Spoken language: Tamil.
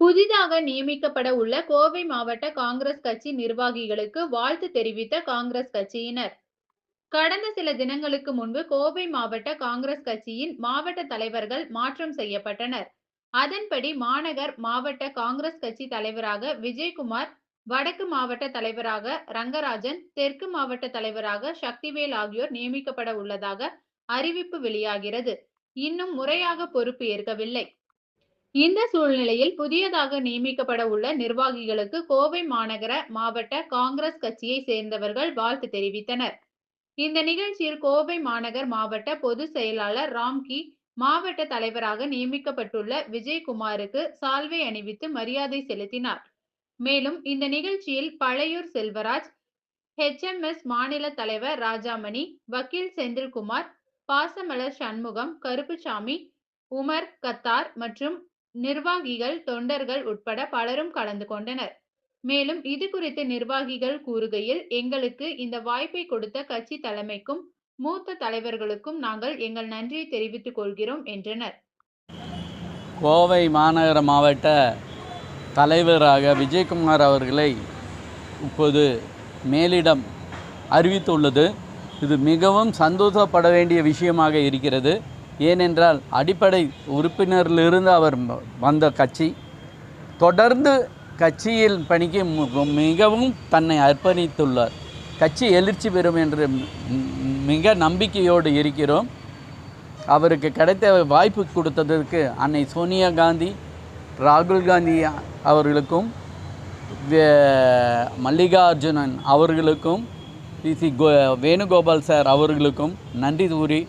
புதிதாக நியமிக்கப்பட உள்ள கோவை மாவட்ட காங்கிரஸ் கட்சி நிர்வாகிகளுக்கு வாழ்த்து தெரிவித்த காங்கிரஸ் கட்சியினர். கடந்த சில தினங்களுக்கு முன்பு கோவை மாவட்ட காங்கிரஸ் கட்சியின் மாவட்ட தலைவர்கள் மாற்றம் செய்யப்பட்டனர். அதன்படி மாநகர் மாவட்ட காங்கிரஸ் கட்சி தலைவராக விஜயகுமார் வடக்கு மாவட்ட தலைவராக ரங்கராஜன் தெற்கு மாவட்ட தலைவராக சக்திவேல் ஆகியோர் நியமிக்கப்பட உள்ளதாக அறிவிப்பு வெளியாகிறது. இன்னும் முறையாக பொறுப்பு ஏற்கவில்லை. இந்த சூழ்நிலையில் புதியதாக நியமிக்கப்பட உள்ள நிர்வாகிகளுக்கு கோவை மாநகர மாவட்ட காங்கிரஸ் கட்சியை சேர்ந்தவர்கள் வாழ்த்து தெரிவித்தனர். இந்த நிகழ்ச்சியில் கோவை மாநகர் மாவட்ட பொது செயலாளர் ராம்கி மாவட்ட தலைவராக நியமிக்கப்பட்டுள்ள விஜயகுமாருக்கு சால்வை அணிவித்து மரியாதை செலுத்தினார். மேலும் இந்த நிகழ்ச்சியில் பழையூர் செல்வராஜ் ஹெச்எம்எஸ் மாநில தலைவர் ராஜாமணி வக்கீல் செந்தில்குமார் பாசமலர் சண்முகம் கருப்புசாமி உமர் கத்தார் மற்றும் நிர்வாகிகள் தொண்டர்கள் உட்பட பலரும் கலந்து கொண்டனர். மேலும் இது குறித்து நிர்வாகிகள் கூறுகையில் எங்களுக்கு இந்த வாய்ப்பை கொடுத்த கட்சி தலைமைக்கும் மூத்த தலைவர்களுக்கும் நாங்கள் எங்கள் நன்றியை தெரிவித்துக் கொள்கிறோம் என்றனர். கோவை மாநகர மாவட்ட தலைவராக விஜயகுமார் அவர்களை இப்போது மேலிடம் அறிவித்துள்ளது. இது மிகவும் சந்தோஷப்பட வேண்டிய விஷயமாக இருக்கிறது. ஏனென்றால் அடிப்படை உறுப்பினரிலிருந்து அவர் வந்த கட்சி தொடர்ந்து கட்சியில் பணிக்கு மிகவும் தன்னை அர்ப்பணித்துள்ளார். கட்சி எழுச்சி பெறும் என்று மிக நம்பிக்கையோடு இருக்கிறோம். அவருக்கு கிடைத்த வாய்ப்பு கொடுத்ததற்கு அன்னை சோனியா காந்தி ராகுல் காந்தி அவர்களுக்கும் வே- மல்லிகார்ஜுனன் அவர்களுக்கும் பி. சி. கோ வேணுகோபால் சார் அவர்களுக்கும் நன்றி கூறி